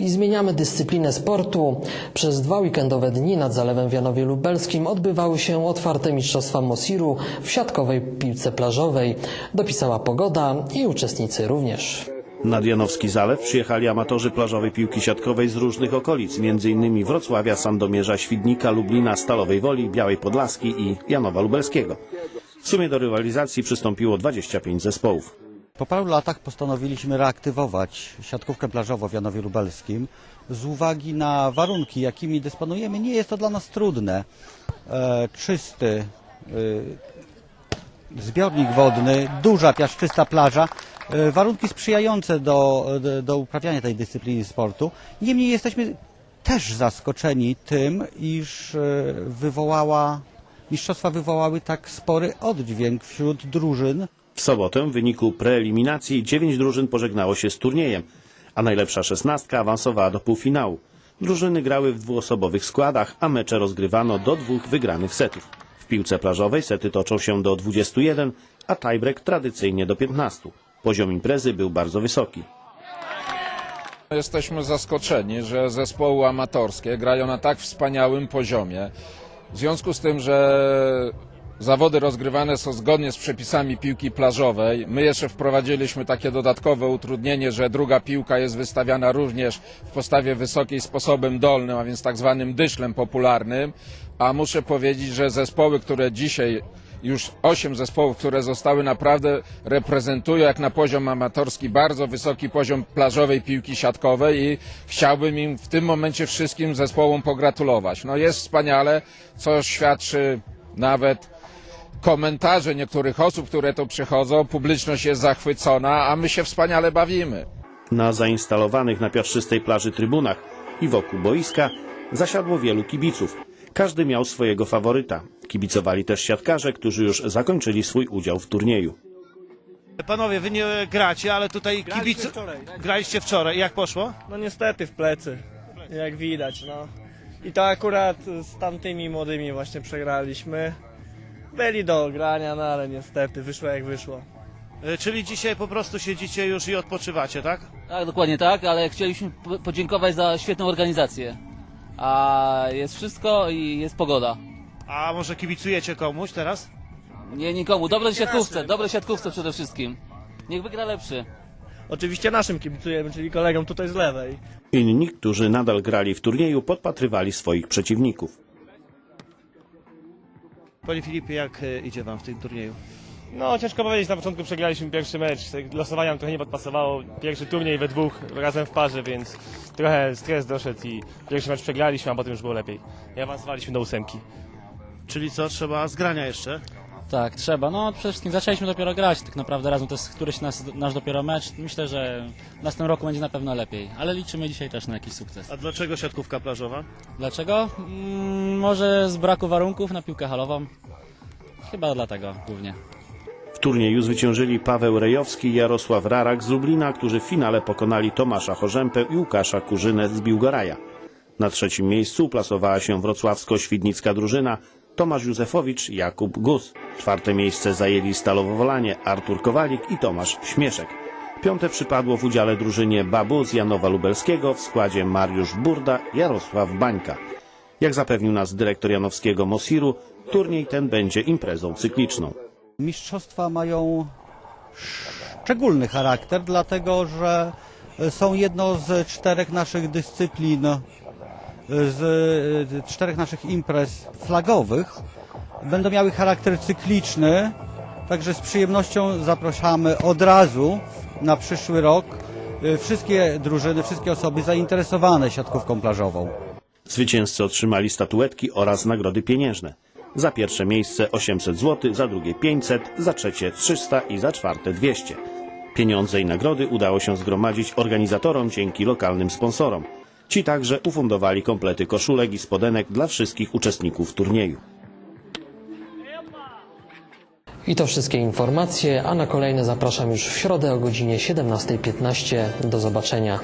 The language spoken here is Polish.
I zmieniamy dyscyplinę sportu. Przez dwa weekendowe dni nad Zalewem w Janowie Lubelskim odbywały się otwarte mistrzostwa Mosiru w siatkowej piłce plażowej. Dopisała pogoda i uczestnicy również. Nad Janowski Zalew przyjechali amatorzy plażowej piłki siatkowej z różnych okolic, m.in. Wrocławia, Sandomierza, Świdnika, Lublina, Stalowej Woli, Białej Podlaskiej i Janowa Lubelskiego. W sumie do rywalizacji przystąpiło 25 zespołów. Po paru latach postanowiliśmy reaktywować siatkówkę plażową w Janowie Lubelskim. Z uwagi na warunki, jakimi dysponujemy, nie jest to dla nas trudne. E, czysty e, zbiornik wodny, duża piaszczysta plaża, e, warunki sprzyjające do, do, do uprawiania tej dyscypliny sportu. Niemniej jesteśmy też zaskoczeni tym, iż e, wywołała, mistrzostwa wywołały tak spory oddźwięk wśród drużyn. W sobotę w wyniku preeliminacji 9 drużyn pożegnało się z turniejem, a najlepsza szesnastka awansowała do półfinału. Drużyny grały w dwuosobowych składach, a mecze rozgrywano do dwóch wygranych setów. W piłce plażowej sety toczą się do 21, a tiebreak tradycyjnie do 15. Poziom imprezy był bardzo wysoki. Jesteśmy zaskoczeni, że zespoły amatorskie grają na tak wspaniałym poziomie. W związku z tym, że zawody rozgrywane są zgodnie z przepisami piłki plażowej, my jeszcze wprowadziliśmy takie dodatkowe utrudnienie, że druga piłka jest wystawiana również w postawie wysokiej sposobem dolnym, a więc tak zwanym dyszlem popularnym. A muszę powiedzieć, że zespoły, które dzisiaj już osiem zespołów, które zostały naprawdę reprezentują jak na poziom amatorski bardzo wysoki poziom plażowej piłki siatkowej i chciałbym im w tym momencie wszystkim zespołom pogratulować. No jest wspaniale, co świadczy nawet komentarze niektórych osób, które tu przychodzą. Publiczność jest zachwycona, a my się wspaniale bawimy. Na zainstalowanych na piaszczystej plaży trybunach i wokół boiska zasiadło wielu kibiców. Każdy miał swojego faworyta. Kibicowali też siatkarze, którzy już zakończyli swój udział w turnieju. Panowie, wy nie gracie, ale tutaj kibice... Graliście wczoraj. Jak poszło? No niestety w plecy, jak widać, no. I to akurat z tamtymi młodymi właśnie przegraliśmy. Byli do grania, no ale niestety wyszło jak wyszło. E, Czyli dzisiaj po prostu siedzicie już i odpoczywacie, tak? Tak, dokładnie tak, ale chcieliśmy po- podziękować za świetną organizację. A jest wszystko i jest pogoda. A może kibicujecie komuś teraz? Nie nikomu. Dobre siatkówce, dobre siatkówce przede wszystkim. Niech wygra lepszy. Oczywiście naszym kibicujemy, czyli kolegom tutaj z lewej. Inni, którzy nadal grali w turnieju, podpatrywali swoich przeciwników. Panie Filipie, jak e, idzie wam w tym turnieju? No, ciężko powiedzieć, na początku przegraliśmy pierwszy mecz. Tak Losowanie nam trochę nie podpasowało. Pierwszy turniej we dwóch, razem w parze, więc trochę stres doszedł i pierwszy mecz przegraliśmy, a potem już było lepiej. I awansowaliśmy do ósemki. Czyli co, trzeba zgrania jeszcze? Tak, trzeba. No przede wszystkim zaczęliśmy dopiero grać tak naprawdę razem, to jest któryś nas, nasz dopiero mecz. Myślę, że w następnym roku będzie na pewno lepiej, ale liczymy dzisiaj też na jakiś sukces. A dlaczego siatkówka plażowa? Dlaczego? Mm, może z braku warunków na piłkę halową. Chyba dlatego głównie. W turnieju zwyciężyli Paweł Rejowski i Jarosław Rarak z Lublina, którzy w finale pokonali Tomasza Chorzępę i Łukasza Kurzynę z Biłgoraja. Na trzecim miejscu uplasowała się wrocławsko-świdnicka drużyna Tomasz Józefowicz Jakub Gus. Czwarte miejsce zajęli Stalowo-Wolanie Artur Kowalik i Tomasz Śmieszek. Piąte przypadło w udziale drużynie Babu z Janowa Lubelskiego w składzie Mariusz Burda, Jarosław Bańka. Jak zapewnił nas dyrektor janowskiego Mosiru, turniej ten będzie imprezą cykliczną. Mistrzostwa mają szczególny charakter, dlatego że są jedną z czterech naszych dyscyplin, z czterech naszych imprez flagowych. Będą miały charakter cykliczny, także z przyjemnością zapraszamy od razu na przyszły rok wszystkie drużyny, wszystkie osoby zainteresowane siatkówką plażową. Zwycięzcy otrzymali statuetki oraz nagrody pieniężne. Za pierwsze miejsce 800 zł, za drugie 500, za trzecie 300 i za czwarte 200. Pieniądze i nagrody udało się zgromadzić organizatorom dzięki lokalnym sponsorom. Ci także ufundowali komplety koszulek i spodenek dla wszystkich uczestników turnieju. I to wszystkie informacje, a na kolejne zapraszam już w środę o godzinie 17.15. Do zobaczenia.